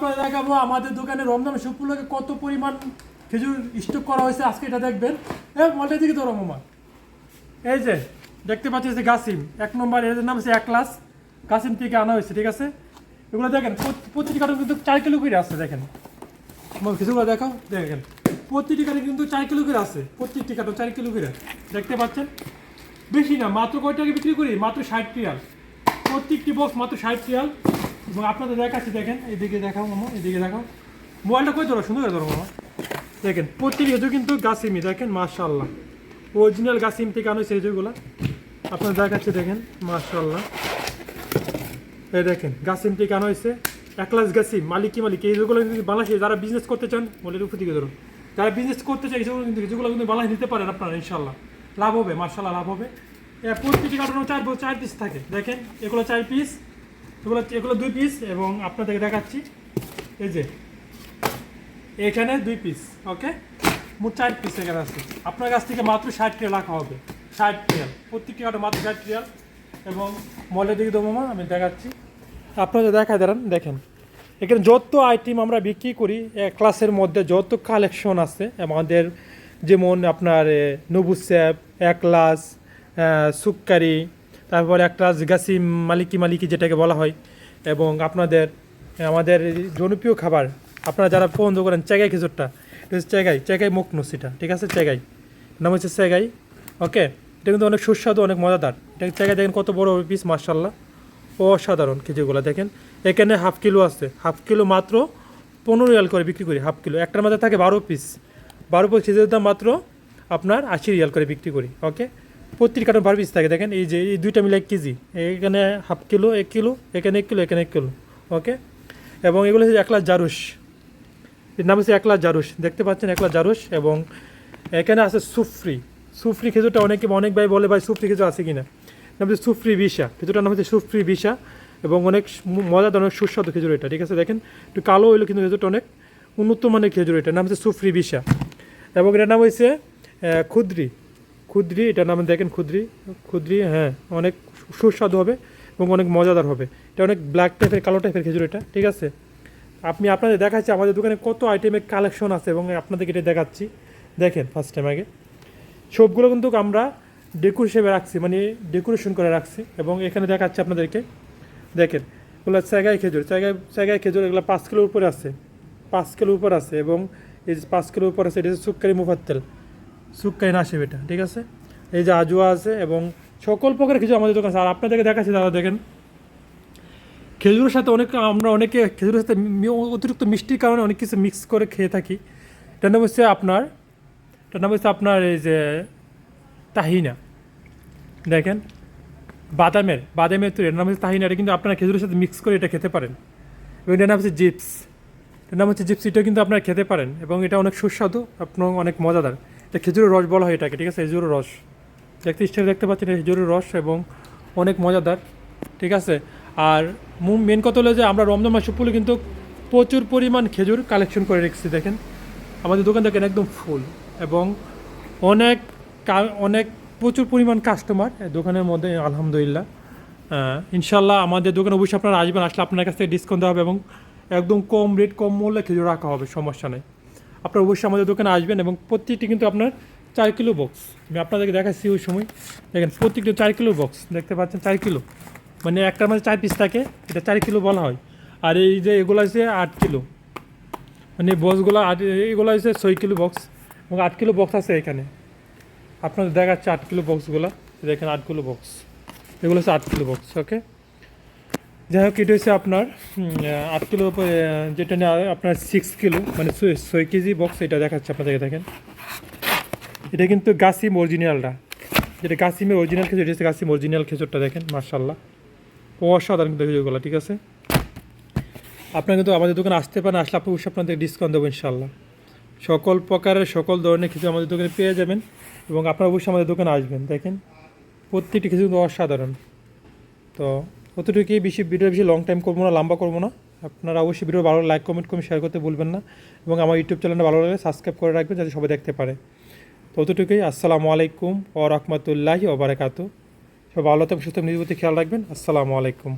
আপনাদের দেখাবো আমাদের দোকানে রমজান শুক্রকে কত পরিমাণ খেজুর স্টক করা হয়েছে, আজকে এটা দেখবেন। এ, মলটা দিকে তো রমমা এই যে, দেখতে পাচ্ছেন যে গাসিম এক নম্বর এর নাম হচ্ছে এক ক্লাস গাসিম থেকে আনা হয়েছে, ঠিক আছে? এগুলো দেখেন প্রতিটি কার্টন কিন্তু চার কিলো করে আছে, দেখেন। কিছুগুলো দেখাও, দেখেন। প্রতিটি কার্টন কিন্তু চার কিলো করে আছে, প্রত্যেকটি কার্টন চার কিলো করে, দেখতে পাচ্ছেন? বেশি না, মাত্র কয় টাকা বিক্রি করি? মাত্র ষাট রিয়াল। প্রত্যেকটি বক্স মাত্র ষাট রিয়াল। এবং আপনাদের দেখাচ্ছি দেখেন, এদিকে দেখাও মামা, এদিকে দেখাও। মোবাইলটা কই ধরো? সুন্দর ধরো মামা। দেখেন প্রত্যেকটি হেজু কিন্তু গাছিমি, দেখেন মাশাল্লাহ অরিজিনাল গাছিম থেকে আনো সেজুগুলো আপনার দেখাচ্ছি, দেখেন মাশাল্লাহ এই দেখেন, গাছিম থেকে আনা হয়েছে একলাস গাছিম, মালিকি মালিক। এইগুলো কিন্তু বাংলাদেশে যারা বিজনেস করতে চান বলে উপর দিকে ধরুন। যারা বিজনেস করতে চাই সেগুলো কিন্তু যেগুলো কিন্তু বাংলাদেশ নিতে পারেন আপনারা ইনশাল্লাহ লাভ হবে মার্শাল্লাহ লাভ হবে। এ প্রত্যেকটি কার্টুনও চার চার পিস থাকে। দেখেন, এগুলো চার পিস এগুলো এগুলো দুই পিস এবং আপনাদেরকে দেখাচ্ছি। এই যে, এখানে দুই পিস ওকে মোট চার পিস এখানে আছে। আপনার কাছ থেকে মাত্র ষাট রিয়াল রাখা হবে। ষাট রিয়াল। প্রত্যেকটি কার্টুন মাত্র ষাট রিয়াল এবং মলের দিকে দেবো মামা, আমি দেখাচ্ছি। আপনাদের দেখা দাঁড়ান দেখেন। এখানে যত আইটেম আমরা বিক্রি করি এক ক্লাসের মধ্যে যত কালেকশন আছে, আমাদের যেমন আপনার নবু স্যাপ একলাস সুক্কারি তারপর একটা গাছি মালিকি মালিকি যেটাকে বলা হয়, এবং আপনাদের, আমাদের জনপ্রিয় খাবার, আপনারা যারা পছন্দ করেন চেগাই খেজুরটা চেগাই চেগাই মুখনুস এটা, ঠিক আছে? চেগাই, নাম হচ্ছে চেগাই, ওকে? এটা কিন্তু অনেক সুস্বাদু, অনেক মজাদার। এটা চেগাই দেখেন কত বড় পিস মার্শাল্লাহ অসাধারণ খেজুরগুলো দেখেন। এখানে হাফ কিলো আছে, হাফ কিলো মাত্র পনেরো রিয়াল করে বিক্রি করি, হাফ কিলো। একটার মধ্যে থাকে বারো পিস বারো পিস খেজুরের দাম মাত্র আপনার আশি রিয়াল করে বিক্রি করি, ওকে? প্রত্যেক কার্টন বারো পিস থাকে দেখেন? এই যে এই দুইটা মিলে এক কেজি। এখানে হাফ কিলো এক কিলো এখানে এক কিলো এখানে এক কিলো ওকে এবং এগুলো হচ্ছে একলা জারুস এর নাম হচ্ছে একলা জারুস দেখতে পাচ্ছেন একলা জারুস এবং এখানে আছে সুফরি। সুফরি খেজুরটা অনেকে অনেক ভাই বলে ভাই সুফরি খেজুর আছে কিনা? নাম হচ্ছে সুফরি বিশা। খেজুরটার নাম হচ্ছে সুফরি বিশা এবং অনেক মজাদার অনেক সুস্বাদু খেজুর এটা ঠিক আছে? দেখেন? একটু কালো হইল কিন্তু খেজুরটা অনেক উন্নত মানের খেজুর এটা। নাম হচ্ছে সুফরি বিশা এবং এটার নাম হচ্ছে আহ, খুদ্রি, এটার নাম দেখেন খুদ্রি। খুদ্রি হ্যাঁ অনেক সুস্বাদু হবে এবং অনেক মজাদার হবে। এটা অনেক ব্ল্যাক টাইপের কালো টাইপের খেজুর এটা, ঠিক আছে? আপনি আপনাদের দেখাচ্ছি, আমাদের দোকানে কত আইটেমের কালেকশন আছে এবং আপনাদেরকে এটা দেখাচ্ছি। দেখেন ফার্স্ট টাইম আগে। সবগুলো কিন্তু আমরা ডেকোর হিসেবে রাখছি মানে ডেকোরেশন করে রাখছি এবং এখানে দেখাচ্ছি আপনাদেরকে। দেখেন, এগুলো জায়গায় খেজুর জায়গায় জায়গায় খেজুর এগুলো পাঁচ কিলোর উপরে আছে। পাঁচ কিলোর উপর আছে এবং এই যে পাঁচ কিলোর উপর আছে, এটা হচ্ছে সুক্কারি মুফাত্তেল। সুক্কারি নাসিব এটা, ঠিক আছে? এই যে আজুয়া আছে এবং সকল প্রকার কিছু আমাদের দোকান আছে। আর আপনাদেরকে দেখাচ্ছি দাদা, দেখেন। খেজুরের সাথে অনেক, আমরা অনেকে খেজুরের সাথে অতিরিক্ত মিষ্টির কারণে অনেক কিছু মিক্স করে খেয়ে থাকি। এটার নাম হচ্ছে আপনার এটার নাম হচ্ছে আপনার এই যে তাহিনা। দেখেন? বাদামের বাদামের তৈরি এটার নাম হচ্ছে তাহিনা। এটা কিন্তু আপনারা খেজুরের সাথে মিক্স করে এটা খেতে পারেন। এবং এটার নাম হচ্ছে জিপস এটার নাম হচ্ছে জিপস এটাও কিন্তু আপনারা খেতে পারেন। এবং এটা অনেক সুস্বাদু আপনার অনেক মজাদার। এটা খেজুরের রস বলা হয় এটাকে, ঠিক আছে? খেজুরের রস। দেখতে স্টাইল দেখতে পাচ্ছেন খেজুরের রস এবং অনেক মজাদার, ঠিক আছে? আর মেন কথা হলো যে আমরা রমজান মাস উপলে কিন্তু প্রচুর পরিমাণ খেজুর কালেকশন করে রেখেছি, দেখেন? আমাদের দোকান দেখেন একদম ফুল এবং অনেক অনেক প্রচুর পরিমাণ কাস্টমার দোকানের মধ্যে, আলহামদুলিল্লাহ। ইনশাল্লাহ আমাদের দোকানে অবশ্যই আপনারা আসবেন, আসলে আপনার কাছ থেকে ডিসকাউন্ট দেওয়া হবে এবং একদম কম রেট কম মূল্যে খেজুর রাখা হবে, সমস্যা নেই। আপনারা অবশ্যই আমাদের দোকানে আসবেন এবং প্রত্যেকটি কিন্তু আপনার চার কিলো বক্স আমি আপনাদেরকে দেখাচ্ছি ওই সময়। দেখেন, প্রত্যেকটি চার কিলো বক্স দেখতে পাচ্ছেন, চার কিলো। মানে একটার মধ্যে চার পিস থাকে, এটা চার কিলো বলা হয়। আর এই যে এগুলো আছে আট কিলো। মানে বক্সগুলো আট, এগুলো আছে ছয় কিলো বক্স এবং আট কিলো বক্স আছে এখানে। আপনাদের দেখাচ্ছে আট কিলো বক্সগুলো দেখেন, আট কিলো বক্স এগুলো হচ্ছে আট কিলো বক্স ওকে যাই হোক, এটা হচ্ছে আপনার আট কিলো যেটা নিয়ে আপনার সিক্স কিলো মানে ছয়- কেজি বক্স এটা দেখাচ্ছে আপনাদেরকে, দেখেন। এটা কিন্তু গাছিম অরিজিনালটা যেটা গাছিমের অরিজিনাল খেজুর, এটা হচ্ছে গাছিম অরিজিনাল খেজুরটা, দেখেন মার্শাল্লাহ অসাধারণ কিন্তু খেজুরগুলো, ঠিক আছে? আপনারা কিন্তু আমাদের দোকানে আসতে পারেন, আসলে আপনি অবশ্যই আপনাদের ডিসকাউন্ট দেবো ইনশাল্লাহ সকল প্রকারের, সকল ধরনের কিছু আমাদের দোকানে পেয়ে যাবেন এবং আপনারা অবশ্যই আমাদের দোকানে আসবেন, দেখেন? প্রত্যেকটি কিছু কিন্তু অসাধারণ। তো অতটুকুই বেশি ভিডিও বেশি লং টাইম করব না, লম্বা করব না। আপনারা অবশ্যই ভিডিও ভালো লাইক কমেন্ট করে শেয়ার করতে বলবেন না এবং আমার ইউটিউব চ্যানেলটা ভালো লাগে সাবস্ক্রাইব করে রাখবেন যাতে সবাই দেখতে পারে। তো অতটুকুই, আসসালামু আলাইকুম ও রহমতুল্লাহি ওবরাকাতু সব ভালো থাকবেন, সুস্থ নিজের প্রতি খেয়াল রাখবেন। আসসালামু আলাইকুম।